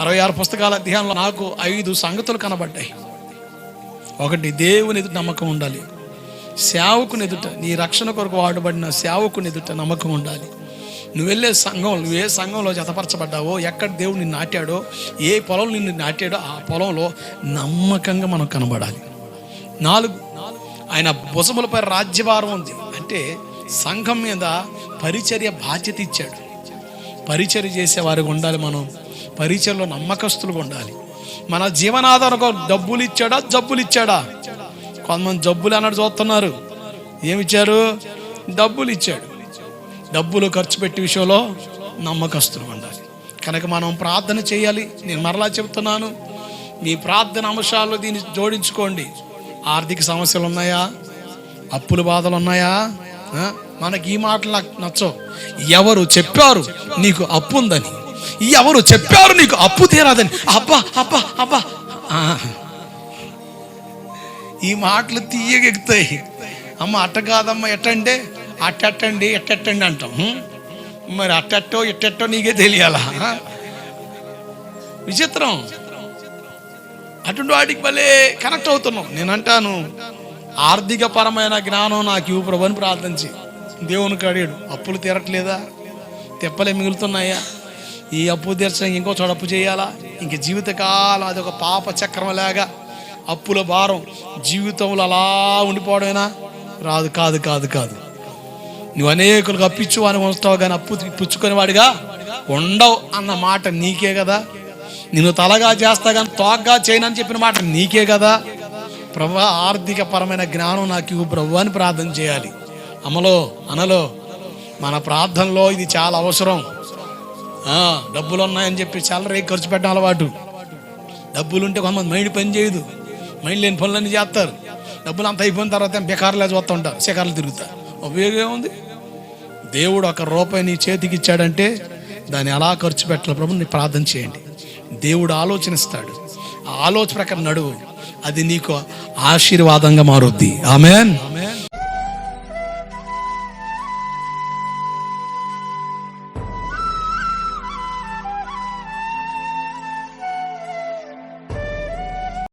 అరవై ఆరు పుస్తకాల అధ్యయనంలో నాకు ఐదు సంగతులు కనబడ్డాయి. ఒకటి దేవుని ఎదుట నమ్మకం ఉండాలి. సేవకుని ఎదుట నీ రక్షణ కొరకు వాడబడిన సేవకుని ఎదుట నమ్మకం ఉండాలి. నువ్వు వెళ్ళే సంఘం నువ్వు ఏ సంఘంలో జతపరచబడ్డావో ఎక్కడ దేవుడు నిన్ను నాటాడో ఏ పొలం నిన్ను నాటాడో ఆ పొలంలో నమ్మకంగా మనం కనబడాలి. నాలుగు ఆయన భుజములపై రాజ్యభారం ఉంది. అంటే సంఘం మీద పరిచర్య బాధ్యత ఇచ్చాడు. పరిచర్య చేసేవారికి ఉండాలి మనం. పరిచర్లో నమ్మకస్తులుగా ఉండాలి. మన జీవనాధారకు డబ్బులు ఇచ్చాడా? జబ్బులు ఇచ్చాడా? కొంతమంది జబ్బులు అన్నట్టు చూస్తున్నారు. ఏమిచ్చారు డబ్బులు ఇచ్చాడు. డబ్బులు ఖర్చు పెట్టే విషయంలో నమ్మకస్తులు ఉండాలి. కనుక మనం ప్రార్థన చేయాలి. నేను మరలా చెప్తున్నాను. మీ ప్రార్థన అంశాలు దీన్ని జోడించుకోండి. ఆర్థిక సమస్యలు ఉన్నాయా? అప్పుల బాధలు ఉన్నాయా? మనకి ఈ మాటలు నాకు నచ్చవు. ఎవరు చెప్పారు నీకు అప్పు ఉందని? ఎవరు చెప్పారు నీకు అప్పు తీరాదని? అబ్బా అబ్బా అబ్బా. ఈ మాటలు తీయగెక్కుతాయి అమ్మ అట్ట కాదమ్మ ఎట్టంటే? అట్టండి ఎట్టండి అంటాం. మరి అట్టట్టో ఎట్టెట్టో నీకే తెలియాలా? విచిత్రం. అటువంటి వాటికి భలే కనెక్ట్ అవుతున్నాం. నేను అంటాను ఆర్థిక పరమైన జ్ఞానం నాకు ఇవ్వు ప్రభు అని ప్రార్థించి దేవునికి అడిగాడు అప్పులు తీరట్లేదా? తెప్పలే మిగులుతున్నాయా? ఈ అప్పు తీర్చడానికి ఇంకో చోట అప్పు చేయాలా? ఇంక జీవితకాలం అది ఒక పాప చక్రం లాగా అప్పుల భారం జీవితంలో అలా ఉండిపోవడమేనా? రాదు కాదు కాదు కాదు. నువ్వు అనేకులకు అప్పిచ్చు అని ఉంచుతావు కానీ అప్పు పుచ్చుకునేవాడిగా ఉండవు అన్న మాట నీకే కదా. నిన్ను తలగా చేస్తా కానీ తోగ్గా చేయనని చెప్పిన మాట నీకే కదా. ప్రభు ఆర్థిక పరమైన జ్ఞానం నాకు ఇవ్వు ప్రభు అని ప్రార్థన చేయాలి. అమలో అనలో మన ప్రార్థనలో ఇది చాలా అవసరం. డబ్బులు ఉన్నాయని చెప్పి చాలా రేపు ఖర్చు పెట్టడం అలవాటు. డబ్బులు ఉంటే కొంతమంది మైండ్ పని చేయదు. మైండ్ లేని పనులన్నీ చేస్తారు. డబ్బులు అంత అయిపోయిన తర్వాత బెకార్లే చూస్తూ ఉంటారు శిఖర్లు తిరుగుతారు. ఉపయోగం ఏముంది దేవుడు ఒక రూపాయి నీ చేతికి ఇచ్చాడంటే దాన్ని ఎలా ఖర్చు పెట్టాలి ప్రభు నీ ప్రార్థన చేయండి. దేవుడు ఆలోచనిస్తాడు. ఆ ఆలోచన ప్రకారం నడువు. అది నీకు ఆశీర్వాదంగా మారుద్ది. ఆమెన్.